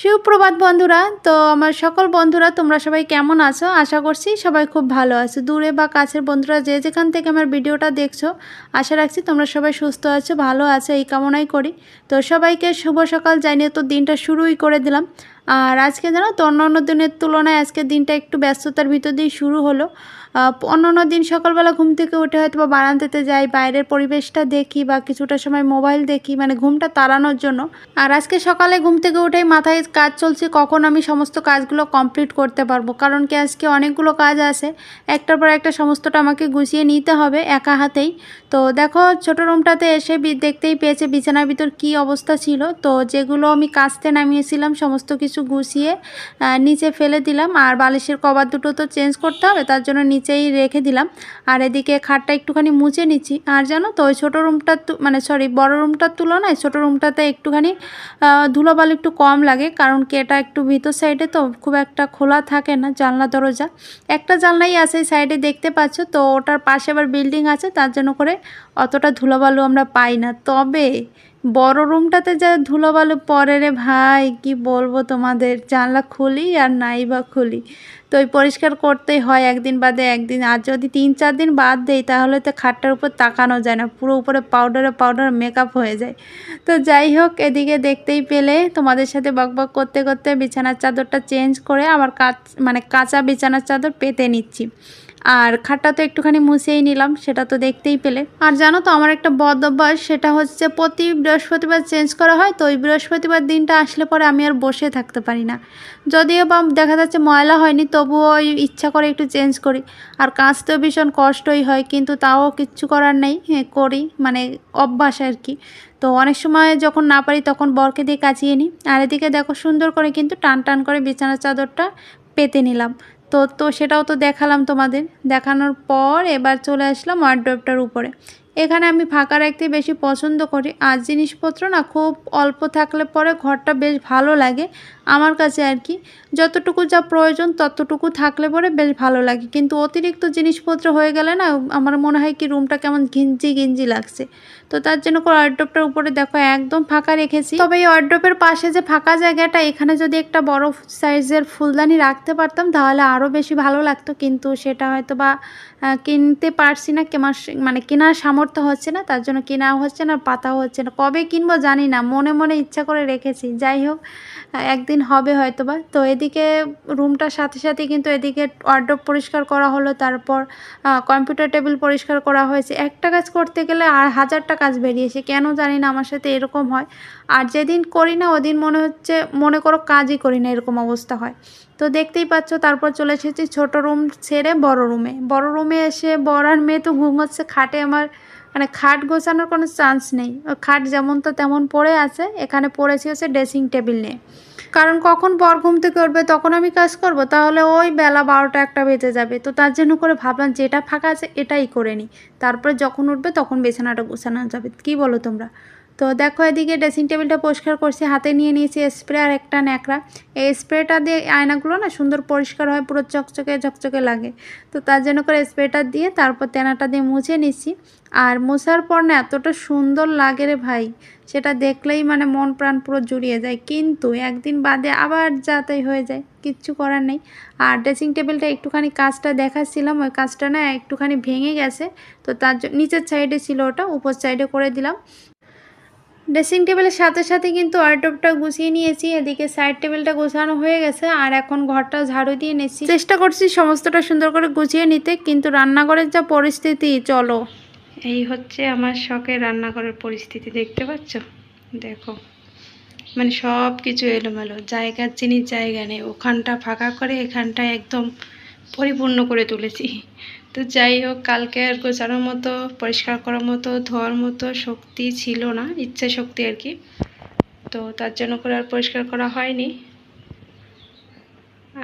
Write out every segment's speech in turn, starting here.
সুপ্রভাত বন্ধুরা, তো আমার সকল বন্ধুরা, তোমরা সবাই কেমন আছো? আশা করছি সবাই খুব ভালো আছো। দূরে বা কাছের বন্ধুরা যে যেখান থেকে আমার ভিডিওটা দেখছ, আশা রাখছি তোমরা সবাই সুস্থ আছো, ভালো আছো, এই কামনাই করি। তো সবাইকে শুভ সকাল, জানিয়ে তো দিনটা শুরুই করে দিলাম। আর আজকে জানো তো অন্য অন্য দিনের তুলনায় আজকের দিনটা একটু ব্যস্ততার ভিতর দিয়ে শুরু হলো। অন্য অন্য দিন সকালবেলা ঘুম থেকে উঠে হয়তো বা বারান্দাতে যাই, বাইরের পরিবেশটা দেখি বা কিছুটা সময় মোবাইল দেখি মানে ঘুমটা তাড়ানোর জন্য। আর আজকে সকালে ঘুম থেকে উঠেই মাথায় কাজ চলছে, কখন আমি সমস্ত কাজগুলো কমপ্লিট করতে পারব। কারণ কি আজকে অনেকগুলো কাজ আছে, একটার পর একটা সমস্তটা আমাকে গুছিয়ে নিতে হবে একা হাতেই। তো দেখো ছোট রুমটাতে এসে দেখতেই পেয়েছে বিছানার ভিতর কি অবস্থা ছিল। তো যেগুলো আমি কাচতে নামিয়েছিলাম, সমস্ত কিছু গুছিয়ে আহ, নিচে ফেলে দিলাম। আর বালিশের কভার দুটো তো চেঞ্জ করতে হবে তার জন্য নিচেই রেখে দিলাম। আর এদিকে খাটটা একটুখানি মুছে নিচ্ছি। আর জানো তো ওই ছোটো রুমটার মানে সরি বড় রুমটার তুলনায় ছোটো রুমটাতে একটুখানি ধুলোবালি একটু কম লাগে। কারণ কি এটা একটু ভিতর সাইডে তো খুব একটা খোলা থাকে না জানলা দরজা। একটা জানলাই আছে সাইডে দেখতে পাচ্ছ তো ওটার পাশে আবার বিল্ডিং আছে তার জন্য করে অতটা ধুলোবালু আমরা পাই না। তবে বড় রুমটাতে যা ধুলোবালু পরে রে ভাই, কি বলব তোমাদের? জানলা খুলি আর নাই বা খুলি। তো ওই পরিষ্কার করতেই হয়, একদিন বাদে একদিন। আর যদি তিন চার দিন বাদ দেই, তাহলে তো খাটটার উপর তাকানো যায় না, পুরো উপরে পাউডারে পাউডার মেকআপ হয়ে যায়। তো যাই হোক, এদিকে দেখতেই পেলে, তোমাদের সাথে বকবক করতে করতে বিছানার চাদরটা চেঞ্জ করে আবার কাচ মানে কাঁচা বিছানার চাদর পেতে নিচ্ছি। আর খাটটা তো একটুখানি মুছেই নিলাম, সেটা তো দেখতেই পেলে। আর জানো তো, আমার একটা বদ অভ্যাস, সেটা হচ্ছে প্রতি বৃহস্পতিবার চেঞ্জ করা হয়, তো ওই বৃহস্পতিবার দিনটা আসলে পরে আমি আর বসে থাকতে পারি না। যদিও বা দেখা যাচ্ছে ময়লা হয়নি, তবুও ওই ইচ্ছা করে একটু চেঞ্জ করি। আর কাচতেও ভীষণ কষ্টই হয়, কিন্তু তাও কিচ্ছু করার নেই করি মানে অভ্যাস আর কি। তো অনেক সময় যখন না পারি, তখন বরকে দিয়ে কাচিয়ে নিই। আর এদিকে দেখো সুন্দর করে কিন্তু টান টান করে বিছানার চাদরটা পেতে নিলাম। তো তো সেটাও তো দেখালাম তোমাদের। দেখানোর পর এবার চলে আসলাম ওয়ার্ড্রপটার উপরে। এখানে আমি ফাঁকা রাখতে বেশি পছন্দ করি। আর জিনিসপত্র না খুব অল্প থাকলে পরে ঘরটা বেশ ভালো লাগে আমার কাছে আর কি। যতটুকু যা প্রয়োজন ততটুকু থাকলে পরে বেশ ভালো লাগে। কিন্তু অতিরিক্ত জিনিসপত্র হয়ে গেলে না আমার মনে হয় কি রুমটা কেমন ঘিঞ্জি ঘিঞ্জি লাগছে। তো তার জন্য ওয়ার্ড্রপটার উপরে দেখো একদম ফাঁকা রেখেছি। তবে এই ওয়ার্ড্রপের পাশে যে ফাঁকা জায়গাটা, এখানে যদি একটা বড় সাইজের ফুলদানি রাখতে পারতাম, তাহলে আরও বেশি ভালো লাগতো। কিন্তু সেটা হয়তো বা কিনতে পারছি না কেমার মানে কেনার সামর্থ্য হচ্ছে না, তার জন্য কেনাও হচ্ছে না, পাতাও হচ্ছে না। কবে কিনবো জানি না, মনে মনে ইচ্ছা করে রেখেছি। যাই হোক একদিন হবে হয়তো বা তো এদিকে রুমটার সাথে সাথে কিন্তু এদিকে ওয়ার্ড্রপ পরিষ্কার করা হলো, তারপর কম্পিউটার টেবিল পরিষ্কার করা হয়েছে। একটা কাজ করতে গেলে আর হাজারটা কাজ বেরিয়েছে, কেন জানি না আমার সাথে এরকম হয়। আর যেদিন করি না, ওদিন মনে হচ্ছে, মনে করো কাজই করি না, এরকম অবস্থা হয়। তো দেখতেই পাচ্ছ, তারপর চলে এসেছি ছোট রুম ছেড়ে বড় রুমে বড় রুমে এসে বড় আর মেয়ে তো ঘুমোচ্ছে খাটে আমার মানে খাট গোছানোর কোনো চান্স নেই। খাট যেমন তো তেমন পড়ে আছে, এখানে পড়েছি হচ্ছে ড্রেসিং টেবিল নিয়ে। কারণ কখন বর ঘুম থেকে উঠবে তখন আমি কাজ করব, তাহলে ওই বেলা বারোটা একটা বেজে যাবে। তো তার জন্য করে ভাবলাম যেটা ফাঁকা আছে এটাই করে নিই। তারপরে যখন উঠবে তখন বিছানাটা গোছানো যাবে। কি বলো তোমরা? তো দেখো এদিকে ড্রেসিং টেবিলটা পরিষ্কার করছি, হাতে নিয়ে নিয়েছি স্প্রে আর একটা ন্যাকড়া। এই স্প্রেটা দিয়ে আয়নাগুলো না সুন্দর পরিষ্কার হয়, পুরো চকচকে ঝকচকে লাগে। তো তার জন্য করে স্প্রেটা দিয়ে তারপর তেনাটা দিয়ে মুছে নিচ্ছি। আর মোছার পর না এতটা সুন্দর লাগে রে ভাই, সেটা দেখলেই মানে মন প্রাণ পুরো জুড়িয়ে যায়। কিন্তু একদিন বাদে আবার যাতাই হয়ে যায়, কিচ্ছু করার নেই। আর ড্রেসিং টেবিলটা একটুখানি কাজটা দেখাচ্ছিলাম, ওই কাজটা না একটুখানি ভেঙে গেছে। তো তার নিচের সাইডে ছিল ওটা, উপর সাইডে করে দিলাম। ড্রেসিং টেবিলের সাথে সাথে কিন্তু ওয়ার্ড্রপটা গুছিয়ে নিয়েছি। এদিকে সাইড টেবিলটা গোছানো হয়ে গেছে, আর এখন ঘরটা ঝাড়ু দিয়ে নিচ্ছি। চেষ্টা করছি সমস্তটা সুন্দর করে গুছিয়ে নিতে, কিন্তু রান্নাঘরের যা পরিস্থিতি, চলো। এই হচ্ছে আমার শখের রান্নাঘরের পরিস্থিতি, দেখতে পাচ্ছ? দেখো। মানে সব কিছু এলোমেলো জায়গার জিনিস জায়গা নেই। ওখানটা ফাঁকা করে এখানটা একদম পরিপূর্ণ করে তুলেছি। তো যাই হোক, কালকে আর গোছানোর মতো, পরিষ্কার করার মতো, ধোয়ার মতো শক্তি ছিল না, ইচ্ছে শক্তি আর কি। তো তার জন্য করে আর পরিষ্কার করা হয়নি।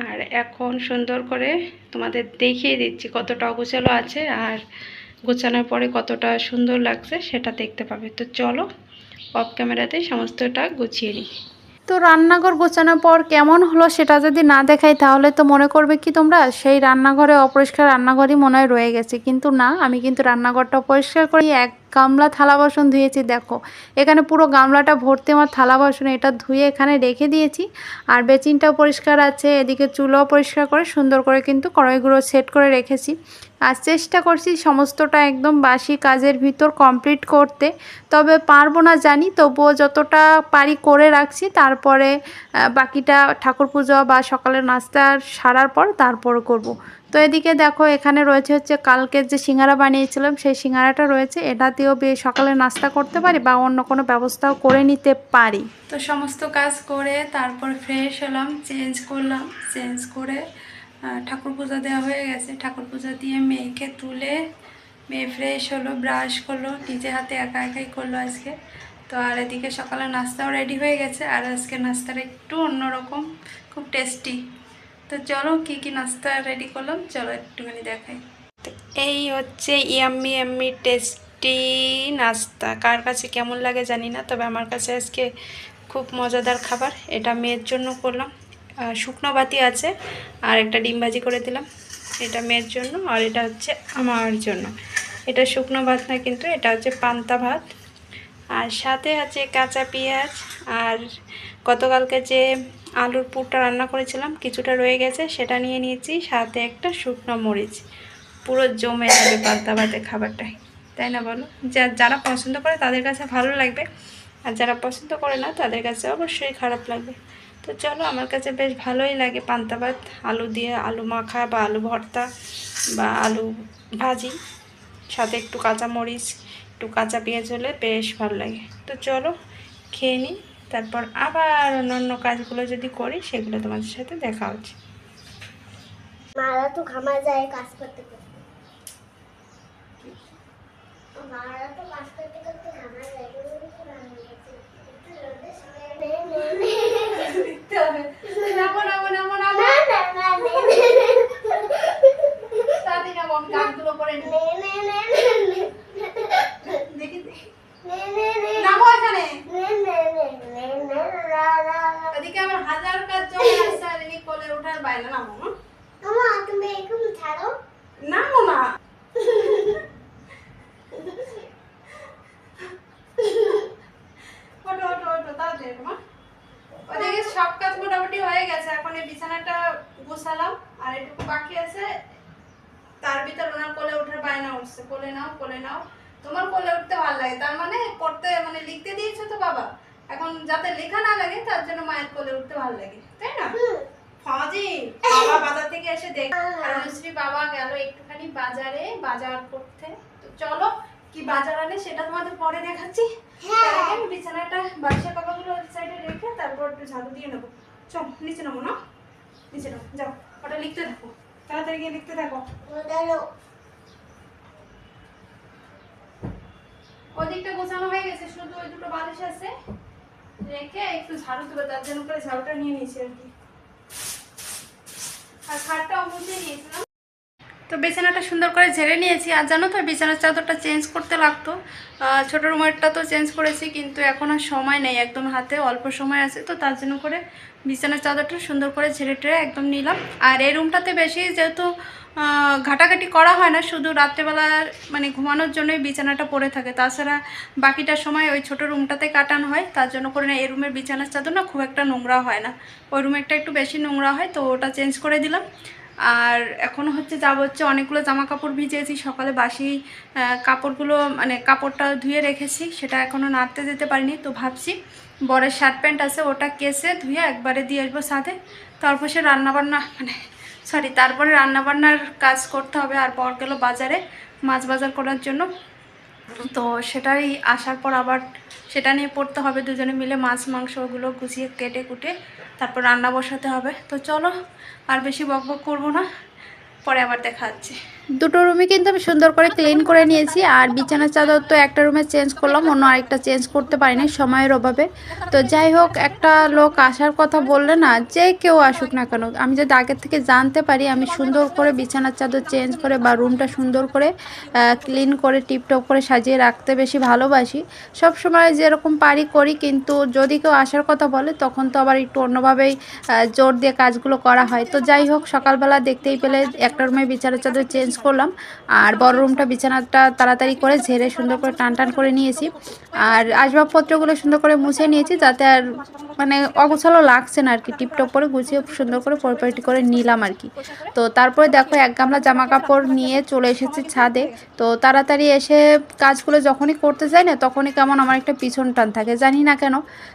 আর এখন সুন্দর করে তোমাদের দেখিয়ে দিচ্ছি কতটা অগোছালো আছে আর গোছানোর পরে কতটা সুন্দর লাগছে, সেটা দেখতে পাবে। তো চলো অফ ক্যামেরাতে সমস্তটা গুছিয়ে নিই। তো রান্নাঘর গোছানোর পর কেমন হলো সেটা যদি না দেখাই তাহলে তো মনে করবে কি তোমরা? সেই রান্নাঘরে অপরিষ্কার রান্নাঘরই মনে হয় রয়ে গেছে। কিন্তু না, আমি কিন্তু রান্নাঘরটা পরিষ্কার করি এক গামলা, থালা বাসন ধুয়েছি, দেখো। এখানে পুরো গামলাটা ভর্তি, আমার থালা বাসন এটা ধুয়ে এখানে রেখে দিয়েছি। আর বেচিনটাও পরিষ্কার আছে, এদিকে চুলাও পরিষ্কার করে, সুন্দর করে কিন্তু কড়াইগুলো সেট করে রেখেছি। আর চেষ্টা করছি সমস্তটা একদম বাসি কাজের ভিতর কমপ্লিট করতে, তবে পারব না জানি, তবুও যতটা পারি করে রাখছি, তারপরে বাকিটা ঠাকুর পুজো বা সকালের নাস্তা সারার পর তারপর করব। তো এদিকে দেখো, এখানে রয়েছে হচ্ছে কালকের যে সিঙ্গারা বানিয়েছিলাম, সেই সিঙ্গারাটা রয়েছে। এটা দিয়েও বে সকালে নাস্তা করতে পারি বা অন্য কোনো ব্যবস্থাও করে নিতে পারি। তো সমস্ত কাজ করে তারপর ফ্রেশ হলাম চেঞ্জ করলাম চেঞ্জ করে ঠাকুর পূজা দেওয়া হয়ে গেছে। ঠাকুর পূজা দিয়ে মেয়েকে তুলে, মেয়ে ফ্রেশ হলো ব্রাশ করল, নিজে হাতে একা একাই করল আজকে। তো আর এদিকে সকালে নাস্তাও রেডি হয়ে গেছে, আর আজকে নাস্তাটা একটু অন্যরকম, খুব টেস্টি তো চলো কি কি নাস্তা রেডি করলাম, চলো একটুখানি দেখাই। এই হচ্ছে ইয়াম্মি ইয়াম্মি টেস্টি নাস্তা। কার কাছে কেমন লাগে জানি না, তবে আমার কাছে আজকে খুব মজাদার খাবার। এটা মেয়ের জন্য করলাম। শুকনো বাতি আছে, আর একটা ডিম ভাজি করে দিলাম। এটা মেয়ের জন্য, আর এটা হচ্ছে আমার জন্য। এটা শুকনো ভাত না, কিন্তু এটা হচ্ছে পান্তা ভাত। আর সাথে আছে কাঁচা পেঁয়াজ আর গতকালকে যে আলুর পুরটা রান্না করেছিলাম, কিছুটা রয়ে গেছে, সেটা নিয়ে নিয়েছি, সাথে একটা শুকনো মরিচ। পুরো জমে যাবে পান্তা ভাতে খাবারটাই তাই না বলো? যা, যারা পছন্দ করে তাদের কাছে ভালো লাগবে, আর যারা পছন্দ করে না তাদের কাছে অবশ্যই খারাপ লাগবে। তো চলো, আমার কাছে বেশ ভালোই লাগে পান্তা ভাত, আলু দিয়ে আলু মাখা বা আলু ভর্তা বা আলু ভাজি, সাথে একটু কাঁচা মরিচ একটু কাঁচা পেঁয়াজ হলে বেশ ভালো লাগে তো চলো খেয়ে নিই তারপর আবার অন্যান্য কাজগুলো যদি করি সেগুলো তোমাদের সাথে দেখা হচ্ছে মারা তো ঘামা যায় কাজ করতে করতে মারা তো কাজ করতে করতে ঘামা তাড়াতাড়ি নামো আমি কাজগুলো করে নিই নে, নে, নে, নে, নে। দেখি দেখি। নে, নে, নে। নামো এখানে নে, নে, নে, নে, নে, লা, লা, লা। ওদিকে আমার হাজার কাজ জমে আছে আর ইনি কোলে ওঠার বাইরে নামো হ্যাঁ? আমা, তুমি এরকম ছাড়ো নামো না ওঠো ওঠো ওঠো তাড়াতাড়ি মা ওদিকে সব কাজ মোটামুটি হয়ে গেছে এখন এই বিছানাটা গোছালাম আর এটুকু বাকি আছে তার ভিতর ওনার কোলে ওঠার বায়না উঠছে কোলে নাও কোলে নাও তোমার কোলে উঠতে ভালো লাগে তার মানে পড়তে মানে লিখতে দিয়েছ তো বাবা এখন যাতে লেখা না লাগে তার জন্য মায়ের কোলে উঠতে ভালো লাগে তাই না? ফাজি বাবা বাজার থেকে এসে দেখ আর অনুশ্রী বাবা গেল একটুখানি বাজারে বাজার করতে। তো চলো কি বাজার আনে সেটা তোমাদের পরে দেখাচ্ছি। আমি বিছানাটা কাপড়গুলো ওই সাইডে রেখে তারপর একটু ঝাড়ু দিয়ে নেব। চল নিচে নেব না? নিচে নেব যাও ওটা লিখতে থাকো। তাড়াতাড়ি গিয়ে লিখতে থাকো। ওদিকটা গোছানো হয়ে গেছে, শুধু ওই দুটো বালিশ আছে। রেখে একটু ঝাড়ু তুলে তার জন্য করে ঝাড়ুটা নিয়ে নিয়েছি আর কি। আর খাটটাও মুছে নিয়েছিলাম। তো বিছানাটা সুন্দর করে ঝেড়ে নিয়েছি, আর জানো তো বিছানার চাদরটা চেঞ্জ করতে লাগতো। ছোটো রুমেরটা তো চেঞ্জ করেছি, কিন্তু এখন আর সময় নেই, একদম হাতে অল্প সময় আছে, তো তার জন্য করে বিছানার চাদরটা সুন্দর করে ঝেড়ে টেড়ে একদম নিলাম। আর এই রুমটাতে বেশি যেহেতু ঘাটাঘাটি করা হয় না, শুধু রাত্রেবেলা মানে ঘুমানোর জন্যই বিছানাটা পড়ে থাকে। তাছাড়া বাকিটা সময় ওই ছোট রুমটাতে কাটানো হয়, তার জন্য করে না, এই রুমের বিছানার চাদর না খুব একটা নোংরা হয় না। ওই রুমেরটা একটু বেশি নোংরা হয়, তো ওটা চেঞ্জ করে দিলাম। আর এখন হচ্ছে যাব হচ্ছে অনেকগুলো জামা কাপড় ভিজিয়েছি, সকালে বাসি কাপড়গুলো মানে কাপড়টা ধুয়ে রেখেছি, সেটা এখনও নাড়তে যেতে পারিনি, তো ভাবছি বরের শার্ট প্যান্ট আছে, ওটা কেসে ধুয়ে একবারে দিয়ে আসব সাথে তারপর সে রান্নাবান্না মানে সরি তারপরে রান্নাবান্নার কাজ করতে হবে আর পর গেল বাজারে মাছ বাজার করার জন্য। তো সেটাই আসার পর আবার সেটা নিয়ে পড়তে হবে, দুজনে মিলে মাছ, মাংস ওগুলো গুছিয়ে কেটে কুটে তারপর রান্না বসাতে হবে। তো চলো আর বেশি বক বক করব না। পরে আবার দেখা দুটো রুমই কিন্তু আমি সুন্দর করে ক্লিন করে নিয়েছি, আর বিছানার চাদর তো একটা রুমে চেঞ্জ করলাম, অন্য আরেকটা চেঞ্জ করতে পারিনি সময়ের অভাবে। তো যাই হোক, একটা লোক আসার কথা বললে না, যে কেউ আসুক না কেন, আমি যদি আগের থেকে জানতে পারি, আমি সুন্দর করে বিছানার চাদর চেঞ্জ করে বা রুমটা সুন্দর করে ক্লিন করে টিপটপ করে সাজিয়ে রাখতে বেশি ভালোবাসি। সব সময় যেরকম পারি করি, কিন্তু যদি কেউ আসার কথা বলে, তখন তো আবার একটু অন্যভাবেই জোর দিয়ে কাজগুলো করা হয়। তো যাই হোক, সকালবেলা দেখতেই পেলে একটা রুমে বিছানার চাদর চেঞ্জ করলাম আর বড় রুমটা বিছানাটা তাড়াতাড়ি করে ঝেড়ে সুন্দর করে টান টান করে নিয়েছি। আর আসবাবপত্রগুলো সুন্দর করে মুছে নিয়েছি যাতে আর মানে অগোছালো লাগছে না আর কি টিপটপ করে গুছিয়ে সুন্দর করে পরিপাটি করে নিলাম আর কি তো তারপরে দেখো এক গামলা জামা কাপড় নিয়ে চলে এসেছি ছাদে। তো তাড়াতাড়ি এসে কাজগুলো যখনই করতে যাই না তখনই কেমন আমার একটা পিছন টান থাকে, জানি না কেন।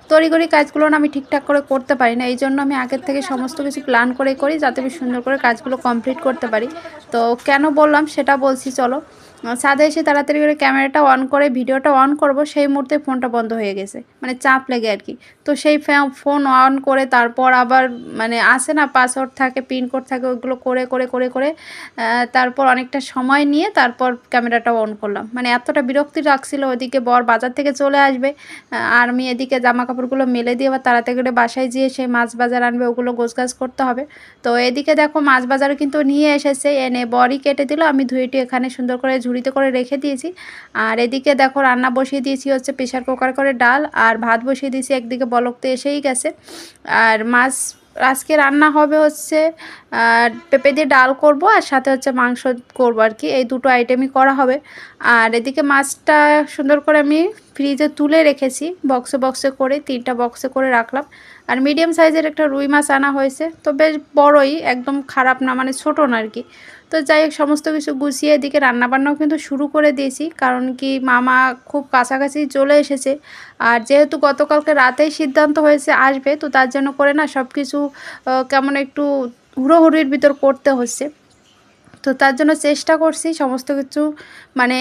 তড়িঘড়ি কাজগুলো না আমি ঠিকঠাক করে করতে পারি না এই জন্য আমি আগের থেকে সমস্ত কিছু প্ল্যান করে করি যাতে আমি সুন্দর করে কাজগুলো কমপ্লিট করতে পারি। তো কেন বললাম সেটা বলছি চলো। ছাদে এসে তাড়াতাড়ি করে ক্যামেরাটা অন করে, ভিডিওটা অন করব, সেই মুহূর্তে ফোনটা বন্ধ হয়ে গেছে। মানে চাপ লেগে আর কি। তো সেই ফোন অন করে তারপর আবার মানে আসে না পাসওয়ার্ড থাকে পিন কোড থাকে ওইগুলো করে করে করে করে তারপর অনেকটা সময় নিয়ে তারপর ক্যামেরাটা অন করলাম। মানে এতটা বিরক্তি রাখছিল ওইদিকে বর বাজার থেকে চলে আসবে আর আমি এদিকে জামা কাপড়গুলো মেলে দিয়ে আবার তাড়াতাড়ি করে বাসায় যেয়ে সেই মাছ বাজার আনবে, ওগুলো গোছগাছ করতে হবে। তো এদিকে দেখো মাছ বাজারও কিন্তু নিয়ে এসেছে, এনে বড়ি কেটে দিল, আমি ধুয়েটি এখানে সুন্দর করে ঝুড়িতে করে রেখে দিয়েছি। আর এদিকে দেখো রান্না বসিয়ে দিয়েছি হচ্ছে প্রেশার কুকার করে ডাল, আর ভাত বসিয়ে দিয়েছি একদিকে বলকতে এসেই গেছে। আর মাছ, আজকে রান্না হবে হচ্ছে পেঁপে দিয়ে ডাল করব আর সাথে হচ্ছে মাংস করব আর কি। এই দুটো আইটেমই করা হবে। আর এদিকে মাছটা সুন্দর করে আমি ফ্রিজে তুলে রেখেছি। বক্সে বক্সে করে, তিনটা বক্সে করে রাখলাম। আর মিডিয়াম সাইজের একটা রুই মাছ আনা হয়েছে। তো বেশ বড়ই, একদম খারাপ না মানে ছোটো না আর কি। তো যাই হোক, সমস্ত কিছু গুছিয়ে এদিকে রান্নাবান্নাও কিন্তু শুরু করে দিয়েছি। কারণ কি, মামা খুব কাছাকাছি চলে এসেছে। আর যেহেতু গতকালকে রাতেই সিদ্ধান্ত হয়েছে আসবে, তো তার জন্য করে না সব কিছু কেমন একটু হুড়োহুড়ির ভিতর করতে হচ্ছে। তো তার জন্য চেষ্টা করছি সমস্ত কিছু মানে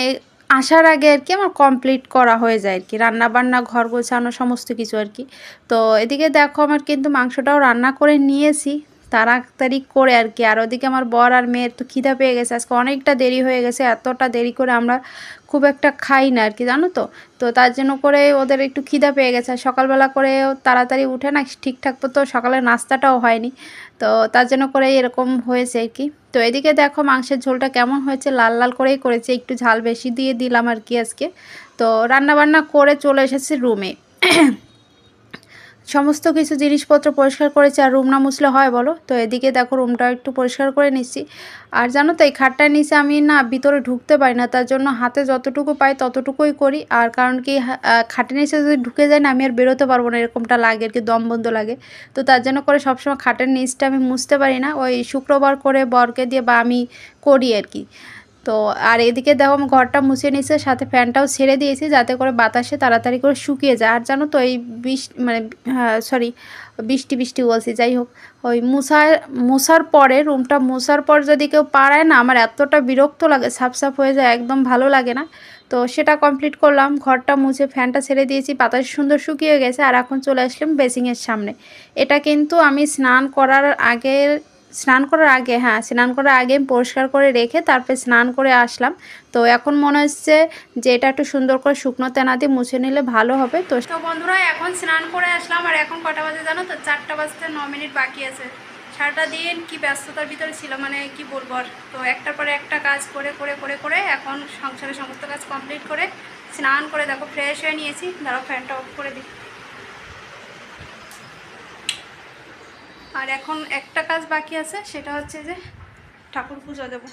আসার আগে আর কি আমার কমপ্লিট করা হয়ে যায় আর কি। রান্না বান্না ঘর গোছানো, সমস্ত কিছু আর কি। তো এদিকে দেখো, আমার কিন্তু মাংসটাও রান্না করে নিয়েছি। তাড়াতাড়ি করে আর কি। আর ওদিকে আমার বর আর মেয়ের তো খিদা পেয়ে গেছে। আজকে অনেকটা দেরি হয়ে গেছে, এতটা দেরি করে আমরা খুব একটা খাই না আর কি, জানো তো? তো তার জন্য করে ওদের একটু খিদা পেয়ে গেছে। আর সকালবেলা করে তাড়াতাড়ি উঠে না ঠিকঠাক তো সকালের নাস্তাটাও হয়নি। তো তার জন্য করে এরকম হয়েছে আর কি। তো এদিকে দেখো মাংসের ঝোলটা কেমন হয়েছে, লাল লাল করেই করেছে, একটু ঝাল বেশি দিয়ে দিলাম আর কি আজকে। তো রান্না বান্না করে চলে এসেছে রুমে সমস্ত কিছু জিনিসপত্র পরিষ্কার করেছি আর রুম না মুছলে হয় বলো? তো এদিকে দেখো রুমটা একটু পরিষ্কার করে নিচ্ছি। আর জানো তো, এই খাটটার নিচে আমি না ভিতরে ঢুকতে পারি না, তার জন্য হাতে যতটুকু পাই ততটুকুই করি। আর কারণ কি খাটের নিচে যদি ঢুকে যায় না, আমি আর বেরোতে পারব না, এরকমটা লাগে আর কি, দম বন্ধ লাগে। তো তার জন্য করে সবসময় খাটের নিচটা আমি মুছতে পারি না। ওই শুক্রবার করে বরকে দিয়ে বা আমি করি আর কি। তো আর এদিকে দেখো আমি ঘরটা মুছে নিচ্ছে সাথে ফ্যানটাও ছেড়ে দিয়েছি যাতে করে বাতাসে তাড়াতাড়ি করে শুকিয়ে যায়। আর জানো তো এই বৃষ্টি মানে সরি বৃষ্টি বৃষ্টি বলছি, যাই হোক। ওই মুসার মুসার পরে, রুমটা মুসার পর যদি কেউ পাড়ায় না, আমার এতটা বিরক্ত লাগে, সাফ সাফ হয়ে যায়, একদম ভালো লাগে না। তো সেটা কমপ্লিট করলাম, ঘরটা মুছে ফ্যানটা ছেড়ে দিয়েছি, বাতাস সুন্দর শুকিয়ে গেছে, আর এখন চলে আসলাম বেসিংয়ের সামনে। এটা কিন্তু আমি স্নান করার আগে স্নান করার আগে হ্যাঁ স্নান করার আগে পরিষ্কার করে রেখে তারপরে স্নান করে আসলাম। তো এখন মনে হচ্ছে যে এটা একটু সুন্দর করে শুকনো তেনা দিয়ে মুছে নিলে ভালো হবে। তো তো বন্ধুরা, এখন স্নান করে আসলাম। আর এখন কটা বাজে জানো তো? চারটা বাজতে ন মিনিট বাকি আছে। সারাটা দিন কি ব্যস্ততার ভিতরে ছিল? মানে কি বলব আর? তো একটার পরে একটা কাজ করে করে করে করে এখন সংসারের সমস্ত কাজ কমপ্লিট করে স্নান করে দেখো ফ্রেশ হয়ে নিয়েছি। ধরো ফ্যানটা অফ করে দিই। আর এখন একটা কাজ বাকি আছে, সেটা হচ্ছে যে ঠাকুর পুজো দেবো।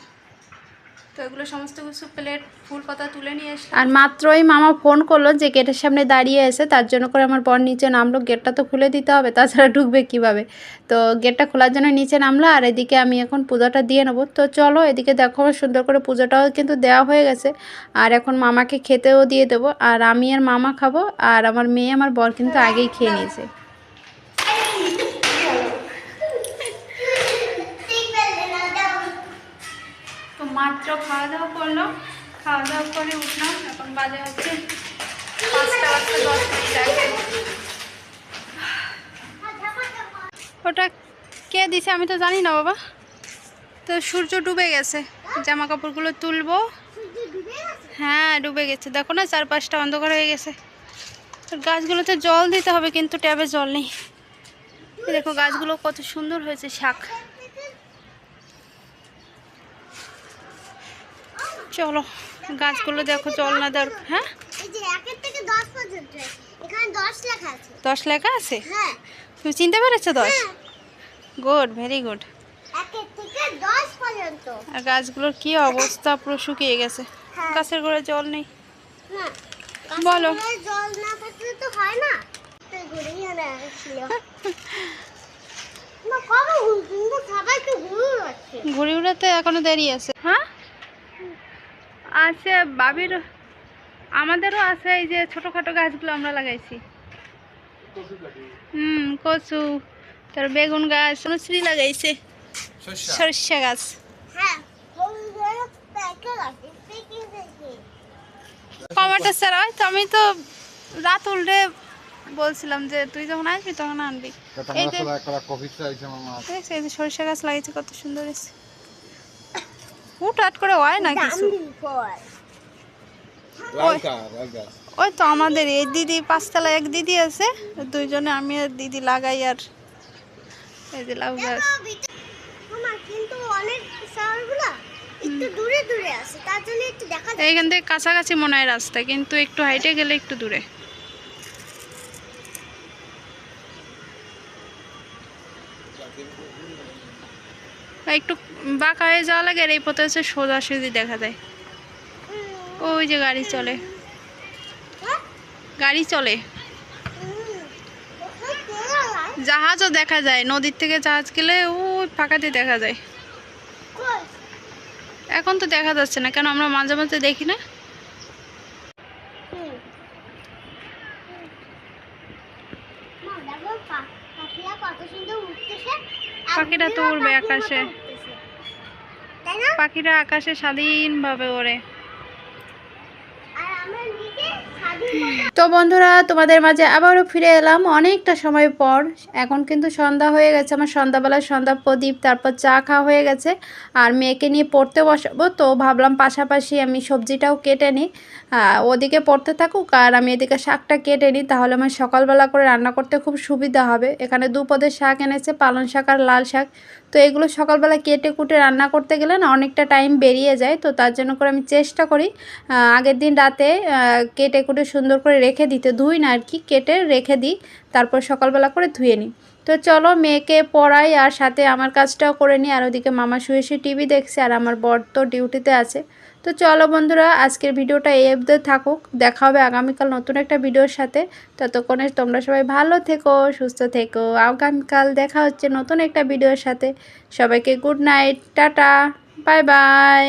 তো এগুলো সমস্ত কিছু প্লেট ফুল পাতা তুলে নিয়ে এসে আর মাত্রই মামা ফোন করল যে গেটের সামনে দাঁড়িয়ে এসে তার জন্য করে আমার বর নিচে নামলো, গেটটা তো খুলে দিতে হবে, তাছাড়া ঢুকবে কীভাবে? তো গেটটা খোলার জন্য নিচে নামলো, আর এদিকে আমি এখন পুজোটা দিয়ে নেব। তো চলো এদিকে দেখো সুন্দর করে পুজোটাও কিন্তু দেওয়া হয়ে গেছে, আর এখন মামাকে খেতেও দিয়ে দেবো, আর আমি আর মামা খাব, আর আমার মেয়ে, আমার বর কিন্তু আগেই খেয়ে নিয়েছে তো মাত্র খাওয়া দাওয়া করল। খাওয়া দাওয়া করে উঠলাম, এখন বাজে হচ্ছে ওটা কে দিছে আমি তো জানি না বাবা। তো সূর্য ডুবে গেছে জামা কাপড়গুলো তুলবো। হ্যাঁ ডুবে গেছে। দেখো না, চারপাশটা অন্ধকার হয়ে গেছে। গাছগুলোতে জল দিতে হবে, কিন্তু ট্যাবে জল নেই। দেখো গাছগুলো কত সুন্দর হয়েছে শাক। চলো গাছগুলো দেখো জল না দেওয়ার হ্যাঁ? দশ লেখা আছে। হ্যাঁ। তুমি চিনতে পেরেছ দশ? হ্যাঁ। Good very good. আর গাছগুলোর কি অবস্থা? পুরো শুকিয়ে গেছে। হ্যাঁ। গাছের গোড়ায় জল নেই। বলো। জল না থাকলে তো হয় না। ঘুর ঘুরে ঘুড়ি উড়াতে এখনও দেরি আছে। হ্যাঁ? আছে বাবির আমাদেরও আছে এই যে ছোটোখাটো গাছগুলো আমরা লাগাইছি। হুম কচু তার বেগুন গাছ অনুশ্রী লাগাইছে। সরিষা? গাছ। হ্যাঁ টমেটো স্যার ওই তো আমি তো রাত উল্টে বলছিলাম যে তুই যখন আসবি তখন আনবি। এই যে দেখছি এই যে সরিষা গাছ লাগিয়েছে কত সুন্দর এসে হুট হাট করে হয় না কিছু? ওই তো আমাদের এই দিদি পাঁচতলা এক দিদি আছে দুইজনে আমি আর দিদি লাগাই আর এই যে লাউ গাছ। কিন্তু অনেক একটু দূরে দূরে আছে তার জন্য একটু দেখা এইখান থেকে কাছাকাছি মনে হয় রাস্তা কিন্তু একটু হাইটে গেলে একটু দূরে। একটু বাঁকা হয়ে যাওয়া লাগে আর এই পথে হচ্ছে সোজাসুজি দেখা যায় ওই যে গাড়ি চলে? গাড়ি চলে। জাহাজও দেখা যায়, নদীর থেকে জাহাজ গেলে ওই ফাঁকাতে দেখা যায় এখন তো দেখা যাচ্ছে না, কেন আমরা মাঝে মাঝে দেখি না হুম। মা, দেখো পা- পাখিরা তো উড়বে আকাশে। পাখিরা আকাশে স্বাধীনভাবে ওড়ে আর আমরা নিচে স্বাধীন মতো তো বন্ধুরা, তোমাদের মাঝে আবারও ফিরে এলাম অনেকটা সময় পর। এখন কিন্তু সন্ধ্যা হয়ে গেছে, আমার সন্ধ্যাবেলায় সন্ধ্যা প্রদীপ, তারপর চা খাওয়া হয়ে গেছে। আর মেয়েকে নিয়ে পড়তে বসাবো, তো ভাবলাম পাশাপাশি আমি সবজিটাও কেটে নিই। ওদিকে পড়তে থাকুক আর আমি এদিকে শাকটা কেটে নিই, তাহলে আমার সকালবেলা করে রান্না করতে খুব সুবিধা হবে। এখানে দু পদের শাক এনেছে, পালং শাক আর লাল শাক। তো এগুলো সকালবেলা কেটে কুটে রান্না করতে গেলে না অনেকটা টাইম বেরিয়ে যায়। তো তার জন্য করে আমি চেষ্টা করি আগের দিন রাতে কেটে কুটে সুন্দর করে রেখে দিতে। ধুই না আর কি, কেটে রেখে দিই, তারপর সকালবেলা করে ধুয়ে নিই। তো চলো মেয়েকে পড়াই আর সাথে আমার কাজটাও করে নিই। আর ওদিকে মামা শুয়ে শুয়ে টিভি দেখছে আর আমার বর তো ডিউটিতে আছে। তো চলো বন্ধুরা, আজকের ভিডিওটা এই অবধি থাকুক। দেখা হবে আগামীকাল নতুন একটা ভিডিওর সাথে। ততক্ষণে তোমরা সবাই ভালো থেকো, সুস্থ থেকো। আগামীকাল দেখা হচ্ছে নতুন একটা ভিডিওর সাথে। সবাইকে good night tata bye bye